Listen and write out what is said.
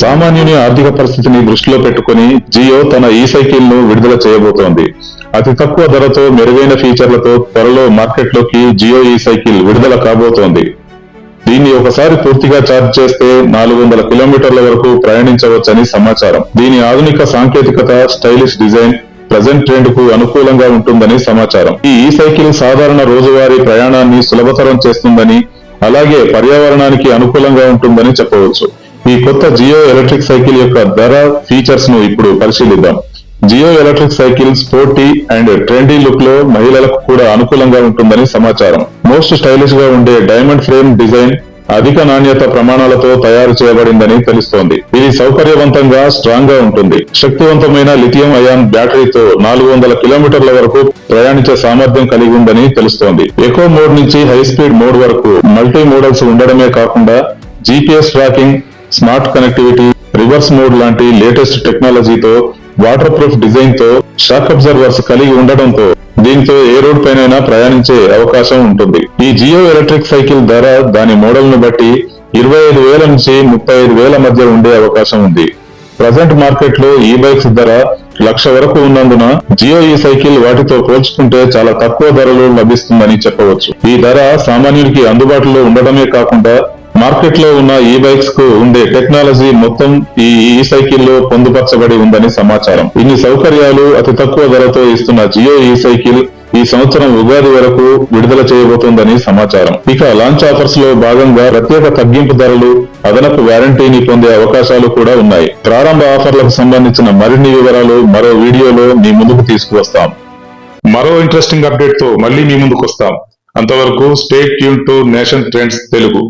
సామాన్యుని ఆర్థిక పరిస్థితిని దృష్టిలో పెట్టుకుని జియో తన ఈ సైకిల్ను విడుదల చేయబోతోంది. అతి తక్కువ ధరతో మెరుగైన ఫీచర్లతో త్వరలో మార్కెట్లోకి జియో ఈ సైకిల్ విడుదల కాబోతోంది. దీన్ని ఒకసారి పూర్తిగా ఛార్జ్ చేస్తే నాలుగు వందల కిలోమీటర్ల వరకు ప్రయాణించవచ్చని సమాచారం. దీని ఆధునిక సాంకేతికత స్టైలిష్ డిజైన్ ప్రజెంట్ ట్రెండ్కు అనుకూలంగా ఉంటుందని సమాచారం. ఈ ఈ సైకిల్ సాధారణ రోజువారీ ప్రయాణాన్ని సులభతరం చేస్తుందని అలాగే పర్యావరణానికి అనుకూలంగా ఉంటుందని చెప్పవచ్చు. ఈ కొత్త జియో ఎలక్ట్రిక్ సైకిల్ యొక్క ధర ఫీచర్స్ను ఇప్పుడు పరిశీలిద్దాం. Jio electric cycle sporty and trendy లుక్లో మహిళలకు కూడా అనుకూలంగా ఉంటుందని సమాచారం. మోస్ట్ స్టైలిష్గా ఉండే డైమండ్ ఫ్రేమ్ డిజైన్ అధిక నాణ్యత ప్రమాణాలతో తయారు చేయబడిందని తెలుస్తోంది. ఇది సౌకర్యవంతంగా స్ట్రాంగ్గా ఉంటుంది. శక్తివంతమైన లిథియం అయాన్ బ్యాటరీతో నాలుగు వందల కిలోమీటర్ల వరకు ప్రయాణించే సామర్థ్యం కలిగి ఉందని తెలుస్తోంది. ఎకో మోడ్ నుంచి హై స్పీడ్ మోడ్ వరకు మల్టీ మోడల్స్ ఉండడమే కాకుండా GPS tracking smart connectivity reverse mode లాంటి లేటెస్ట్ టెక్నాలజీతో వాటర్ ప్రూఫ్ డిజైన్తో షాక్ అబ్జర్వర్స్ కలిగి ఉండడంతో దీంతో ఏ రోడ్ పైనైనా ప్రయాణించే అవకాశం ఉంటుంది. ఈ జియో ఎలక్ట్రిక్ సైకిల్ ధర దాని మోడల్ను బట్టి ఇరవై ఐదు వేల నుంచి ముప్పై ఐదు వేల మధ్య ఉండే అవకాశం ఉంది. ప్రజెంట్ మార్కెట్లో ఈ బైక్స్ ధర లక్ష వరకు ఉన్నందున జియో ఈ సైకిల్ వాటితో పోల్చుకుంటే చాలా తక్కువ ధరలో లభిస్తుందని చెప్పవచ్చు. ఈ ధర సామాన్యుడికి అందుబాటులో ఉండడమే కాకుండా మార్కెట్లో ఉన్న ఈ బైక్స్కు ఉండే టెక్నాలజీ మొత్తం ఈ ఈ సైకిల్లో పొందుపరచబడి ఉందని సమాచారం. ఇన్ని సౌకర్యాలు అతి తక్కువ ధరతో ఇస్తున్న జియో ఈ సైకిల్ ఈ సంవత్సరం ఉగాది వరకు విడుదల చేయబోతోందని సమాచారం. ఇక లాంచ్ ఆఫర్స్లో భాగంగా ప్రత్యేక తగ్గింపు ధరలు అదనపు వారంటీని పొందే అవకాశాలు కూడా ఉన్నాయి. ప్రారంభ ఆఫర్లకు సంబంధించిన మరిన్ని వివరాలు మరో వీడియోలో మీ ముందుకు తీసుకువస్తాం. మరో ఇంట్రెస్టింగ్ అప్డేట్తో మళ్ళీ మీ ముందుకు వస్తాం. అంతవరకు stay tune to nation trends Telugu